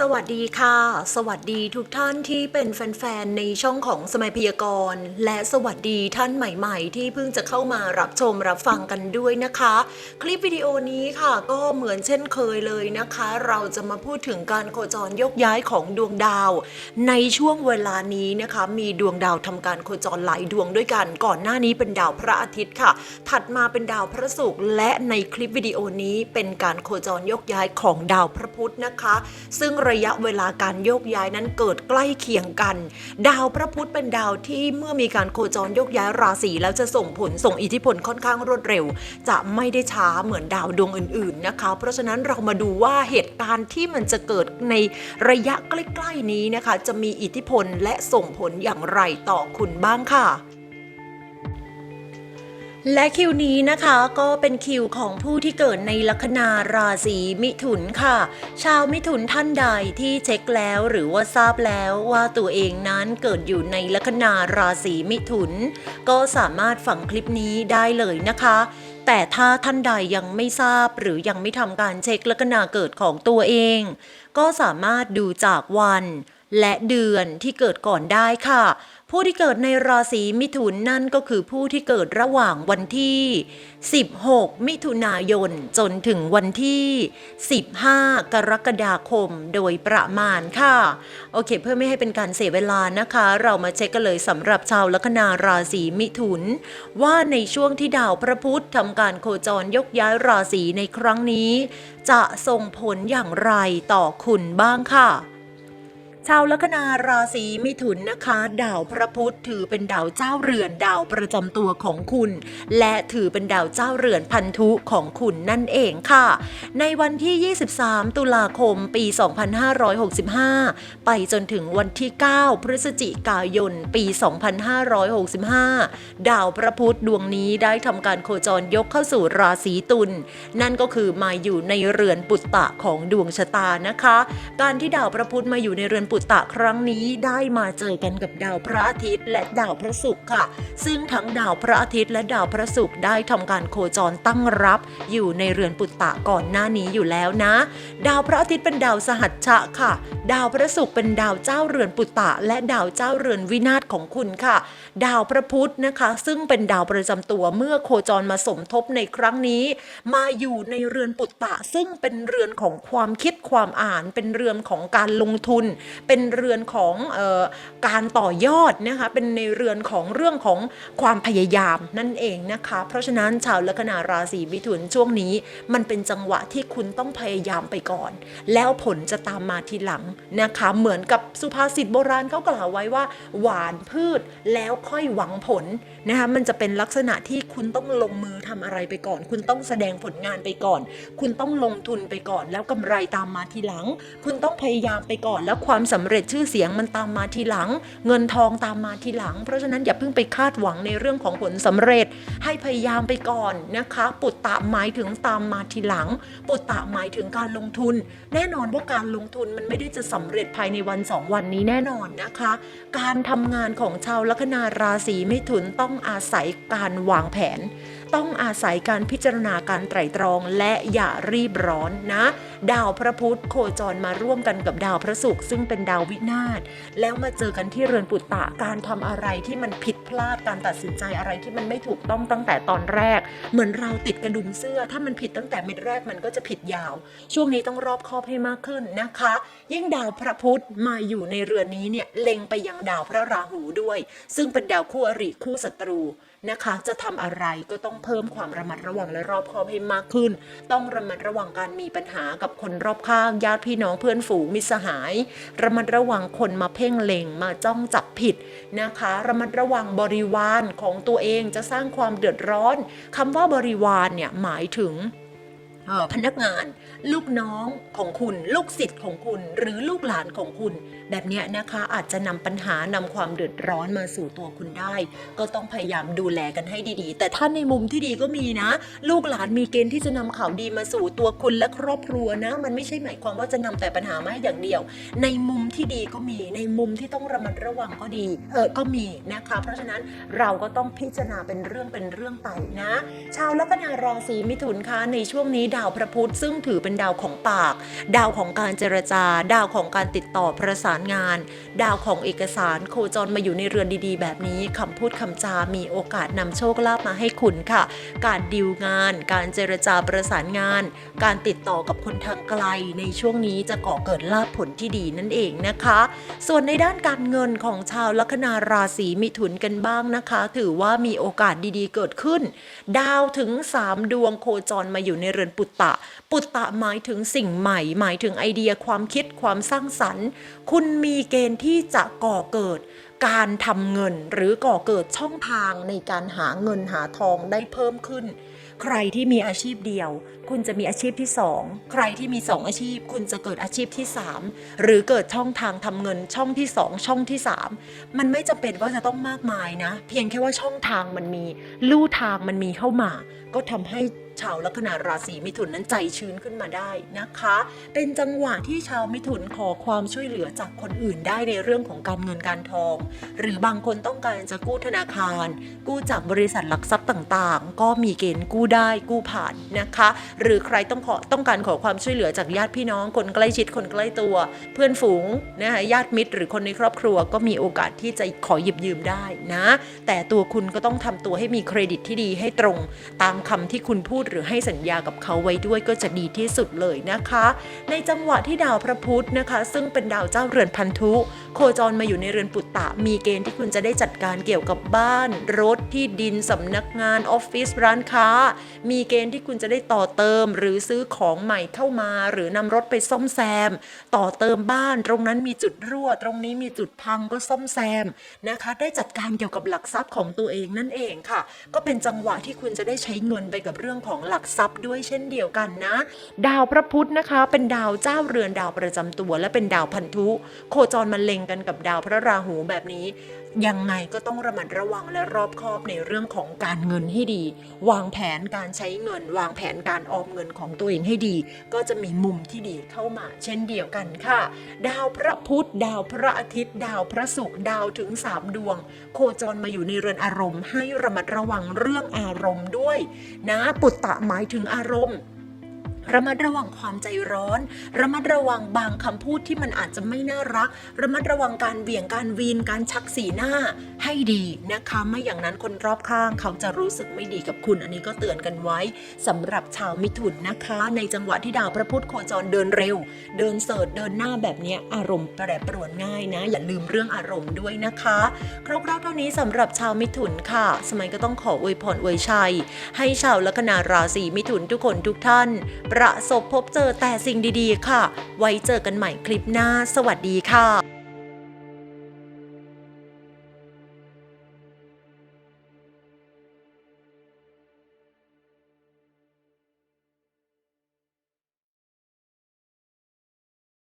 สวัสดีค่ะ สวัสดีทุกท่านที่เป็นแฟนๆ ในช่องของสมัยพยากรณ์ และสวัสดีท่านใหม่ๆ ที่เพิ่งจะเข้ามารับชมรับฟังกันด้วยนะคะ คลิปวิดีโอนี้ค่ะก็เหมือนเช่นเคยเลยนะคะ เราจะมาพูดถึงการโคจรยกย้ายของดวงดาว ในช่วงเวลานี้นะคะ มีดวงดาวทำการโคจรหลายดวงด้วยกัน ก่อนหน้านี้เป็นดาวพระอาทิตย์ค่ะ ถัดมาเป็นดาวพระศุกร์และในคลิปวิดีโอนี้เป็นการโคจรยกย้ายของดาวพระพุธนะคะ ซึ่งระยะเวลาการโยกย้ายนั้นเกิดใกล้เคียงกัน ดาวพระพุธเป็นดาวที่เมื่อมีการโคจรโยกย้ายราศีแล้วจะส่งผลส่งอิทธิพลค่อนข้างรวดเร็ว จะไม่ได้ช้าเหมือนดาวดวงอื่น ๆนะคะ เพราะฉะนั้นเรามาดูว่าเหตุการณ์ที่มันจะเกิดในระยะใกล้ ๆ นี้นะคะ จะมีอิทธิพลและส่งผลอย่างไรต่อคุณบ้างค่ะ และคิวนี้นะคะก็เป็นคิวของผู้ที่เกิดในลัคนาราศีมิถุนค่ะ ชาวมิถุนท่านใดที่เช็คแล้วหรือว่าทราบแล้วว่าตัวเองนั้นเกิดอยู่ในลัคนาราศีมิถุน ก็สามารถฟังคลิปนี้ได้เลยนะคะ แต่ถ้าท่านใดยังไม่ทราบหรือยังไม่ทำการเช็คลัคนาเกิดของตัวเอง ก็สามารถดูจากวัน และเดือนที่เกิดก่อนได้ค่ะ ผู้ที่เกิดในราศีมิถุนนั่นก็คือผู้ที่เกิดระหว่างวันที่ 16 มิถุนายน จนถึงวันที่ 15 กรกฎาคมโดยประมาณค่ะ โอเค เพื่อไม่ให้เป็นการเสียเวลานะคะ เรามาเช็คกันเลยสำหรับชาวลัคนาราศีมิถุน ว่าในช่วงที่ดาวพระพุธทำการโคจรยกย้ายราศีในครั้งนี้ จะส่งผลอย่างไรต่อคุณบ้างค่ะ ชาวลัคนาราศีมิถุนนะคะ ดาวพระพุธถือเป็นดาวเจ้าเรือนดาวประจำตัวของคุณ และถือเป็นดาวเจ้าเรือนพันธุของคุณนั่นเองค่ะ ในวันที่ 23 ตุลาคมปี 2565 ไปจนถึงวันที่ 9 พฤศจิกายน ปี 2565 ดาวพระพุธดวงนี้ได้ทำการโคจรยกเข้าสู่ราศีตุลนั่นก็คือมาอยู่ในเรือนปุตตะของดวงชะตานะคะ การที่ดาวพระพุธมาอยู่ในเรือนปุตตะครั้งนี้ได้มาเจอกันกับดาวพระอาทิตย์ และดาวพระศุกร์ค่ะ ซึ่งทั้งดาวพระอาทิตย์และดาวพระศุกร์ได้ทำการโคจรตั้งรับ อยู่ในเรือนปุตตะก่อนหน้านี้อยู่แล้วนะ ดาวพระอาทิตย์เป็นดาวสหัชชะค่ะ ดาวพระศุกร์เป็นดาวเจ้าเรือนปุตตะ และดาวเจ้าเรือนวินาศของคุณค่ะ ดาวพระพุธนะคะ ซึ่งเป็นดาวประจำตัวเมื่อโคจรมาสมทบในครั้งนี้ มาอยู่ในเรือนปุตตะ ซึ่งเป็นเรือนของความคิดความอ่านเป็นเรือนของการลงทุนเป็นเรือนของออการต่อยอดนะคะเป็นในเรือนของเรื่องของความพยายามนั่นเองนะคะ เพราะฉะนั้นชาวลัคนาราศีมิถุนช่วงนี้มันเป็นจังหวะที่คุณต้องพยายามไปก่อน แล้วผลจะตามมาทีหลังนะคะเหมือนกับสุภาษิตโบราณเขากล่าวไว้ว่า หวานพืชแล้วค่อยหวังผลนะคะมันจะเป็นลักษณะที่คุณต้องลงมือทำอะไรไปก่อน คุณต้องแสดงผลงานไปก่อน คุณต้องลงทุนไปก่อน แล้วกำไรตามมาทีหลัง คุณต้องพยายามไปก่อนแล้วความสำเร็จชื่อเสียงมันตามมาทีหลัง เงินทองตามมาทีหลัง เพราะฉะนั้นอย่าเพิ่งไปคาดหวังในเรื่องของผลสำเร็จ ให้พยายามไปก่อนนะคะปุตตะหมายถึงตามมาทีหลัง ปุตตะหมายถึงการลงทุน แน่นอนว่าการลงทุนมันไม่ได้จะสำเร็จภายในวันสองวันนี้แน่นอนนะคะ การทำงานของชาวลัคนาราศีมิถุนต้องอาศัยการวางแผน ต้องอาศัยการพิจารณาการไตร่ตรองและอย่ารีบร้อนนะ ดาวพระพุธโคจรมาร่วมกันกับดาวพระศุกร์ซึ่งเป็นดาววินาศแล้วมาเจอกันที่เรือนปุตตะการทำอะไรที่มันผิดพลาดการตัดสินใจอะไรที่มันไม่ถูกต้องตั้งแต่ตอนแรก เหมือนเราติดกระดุมเสื้อ ถ้ามันผิดตั้งแต่เม็ดแรกมันก็จะผิดยาว ช่วงนี้ต้องรอบคอบให้มากขึ้นนะคะ ยิ่งดาวพระพุธมาอยู่ในเรือนนี้เนี่ยเล็งไปยังดาวพระราหูด้วย ซึ่งเป็นดาวคู่อริคู่ศัตรู นะคะ จะทำอะไรก็ต้องเพิ่มความระมัดระวังและรอบคอบให้มากขึ้น ต้องระมัดระวังการมีปัญหากับคนรอบข้างญาติพี่น้องเพื่อนฝูงมิสหาย ระมัดระวังคนมาเพ่งเล็งมาจ้องจับผิดนะคะ ระมัดระวังบริวารของตัวเองจะสร้างความเดือดร้อนคำว่าบริวารเนี่ยหมายถึง พนักงาน ลูกน้องของคุณ ลูกศิษย์ของคุณ หรือลูกหลานของคุณ แบบเนี้ยนะคะอาจจะนำปัญหานำความเดือดร้อนมาสู่ตัวคุณได้ ก็ต้องพยายามดูแลกันให้ดีๆ แต่ถ้าในมุมที่ดีก็มีนะ ลูกหลานมีเกณฑ์ที่จะนำข่าวดีมาสู่ตัวคุณและครอบครัวนะ มันไม่ใช่หมายความว่าจะนำแต่ปัญหามาให้อย่างเดียว ในมุมที่ดีก็มี ในมุมที่ต้องระมัดระวังก็ดี เออก็มีนะคะ เพราะฉะนั้นเราก็ต้องพิจารณาเป็นเรื่องเป็นเรื่องไปนะ ชาวลัคนาราศีมิถุนคะในช่วงนี้ดาวพระพุธซึ่งถือเป็นดาวของปาก ดาวของการเจรจา ดาวของการติดต่อประสานงาน ดาวของเอกสารโคจรมาอยู่ในเรือนดีๆ แบบนี้คำพูดคำจา มีโอกาสนำโชคลาภมาให้คุณค่ะ การดิวงาน การเจรจาประสานงาน การติดต่อกับคนทางไกลในช่วงนี้จะก่อเกิดลาภผลที่ดีนั่นเองนะคะ ส่วนในด้านการเงินของชาวลัคนาราศีมิถุนกันบ้างนะคะ ถือว่ามีโอกาสดีๆ เกิดขึ้น ดาวถึง 3 ดวงโคจรมาอยู่ในเรือนปุุตตะ ปุตตะหมายถึงสิ่งใหม่ หมายถึงไอเดียความคิดความสร้างสรรค์ คุณมีเกณฑ์ที่จะก่อเกิดการทำเงินหรือก่อเกิดช่องทางในการหาเงินหาทองได้เพิ่มขึ้น ใครที่มีอาชีพเดียว คุณจะมีอาชีพที่ 2 ใครที่มี 2 อาชีพ คุณจะเกิดอาชีพที่ 3 หรือเกิดช่องทางทำเงินช่องที่ 2 ช่องที่ 3 มันไม่จำเป็นว่าจะต้องมากมายนะ เพียงแค่ว่าช่องทางมันมี ลู่ทางมันมีเข้ามา ก็ทำให้ชาวลัคนาราศีมิถุนนั้นใจชื้นขึ้นมาได้นะคะ เป็นจังหวะที่ชาวมิถุนขอความช่วยเหลือจากคนอื่นได้ในเรื่องของการเงินการทอง หรือบางคนต้องการจะกู้ธนาคาร กู้จากบริษัทหลักทรัพย์ต่างๆ ก็มีเกณฑ์กู้ได้กู้ผ่านนะคะ หรือใครต้องขอต้องการขอความช่วยเหลือจากญาติพี่น้องคนใกล้ชิดคนใกล้ตัว เพื่อนฝูงนะคะญาติมิตร หรือคนในครอบครัวก็มีโอกาสที่จะขอหยิบยืมได้นะ แต่ตัวคุณก็ต้องทำตัวให้มีเครดิตที่ดีให้ตรงตามคำที่คุณพูดหรือให้สัญญากับเขาไว้ด้วยก็จะดีที่สุดเลยนะคะ ในจังหวะที่ดาวพระพุธนะคะ ซึ่งเป็นดาวเจ้าเรือนพันธุ โคจรมาอยู่ในเรือนปุตตะ มีเกณฑ์ที่คุณจะได้จัดการเกี่ยวกับบ้าน รถที่ดินสำนักงานออฟฟิศร้านค้า มีเกณฑ์ที่คุณจะได้ต่อเติม หรือซื้อของใหม่เข้ามา หรือนำรถไปซ่อมแซม ต่อเติมบ้าน ตรงนั้นมีจุดรั่ว ตรงนี้มีจุดพังก็ซ่อมแซมนะคะ ได้จัดการเกี่ยวกับหลักทรัพย์ของตัวเองนั่นเองค่ะ ก็เป็นจังหวะที่คุณจะได้ใช้เนนไปกับเรื่องของหลักทรัพย์ด้วยเช่นเดียวกันนะ ดาวพระพุธนะคะ เป็นดาวเจ้าเรือนดาวประจำตัว และเป็นดาวพันธุ โคจรมาเล็งกันกับดาวพระราหูแบบนี้ ยังไงก็ต้องระมัดระวังและรอบคอบในเรื่องของการเงินให้ดี วางแผนการใช้เงิน วางแผนการออมเงินของตัวเองให้ดี ก็จะมีมุมที่ดีเข้ามา เช่นเดียวกันค่ะ ดาวพระพุธดาวพระอาทิตย์ ดาวพระศุกร์ดาวถึง 3 ดวง โคจรมาอยู่ในเรือนอารมณ์ ให้ระมัดระวังเรื่องอารมณ์ด้วย นะปุตตะหมายถึงอารมณ์ ระมัดระวังความใจร้อน ระมัดระวังบางคำพูดที่มันอาจจะไม่น่ารัก ระมัดระวังการเบี่ยงการวีนการชักสีหน้าให้ดีนะคะ ไม่อย่างนั้นคนรอบข้างเขาจะรู้สึกไม่ดีกับคุณ อันนี้ก็เตือนกันไว้สำหรับชาวมิถุนนะคะ ในจังหวะที่ดาวพระพุธโคจรเดินเร็ว เดินเสิร์ชเดินหน้าแบบนี้อารมณ์แปรปรวนง่ายนะ อย่าลืมเรื่องอารมณ์ด้วยนะคะคร่าวๆเท่านี้สำหรับชาวมิถุนค่ะ สมัยก็ต้องขออวยพรอวยชัย ให้ชาวลัคนาราศีมิถุนทุกคนทุกท่านประสบพบเจอแต่สิ่งดีๆ ค่ะ ไว้เจอกันใหม่คลิปหน้า สวัสดีค่ะ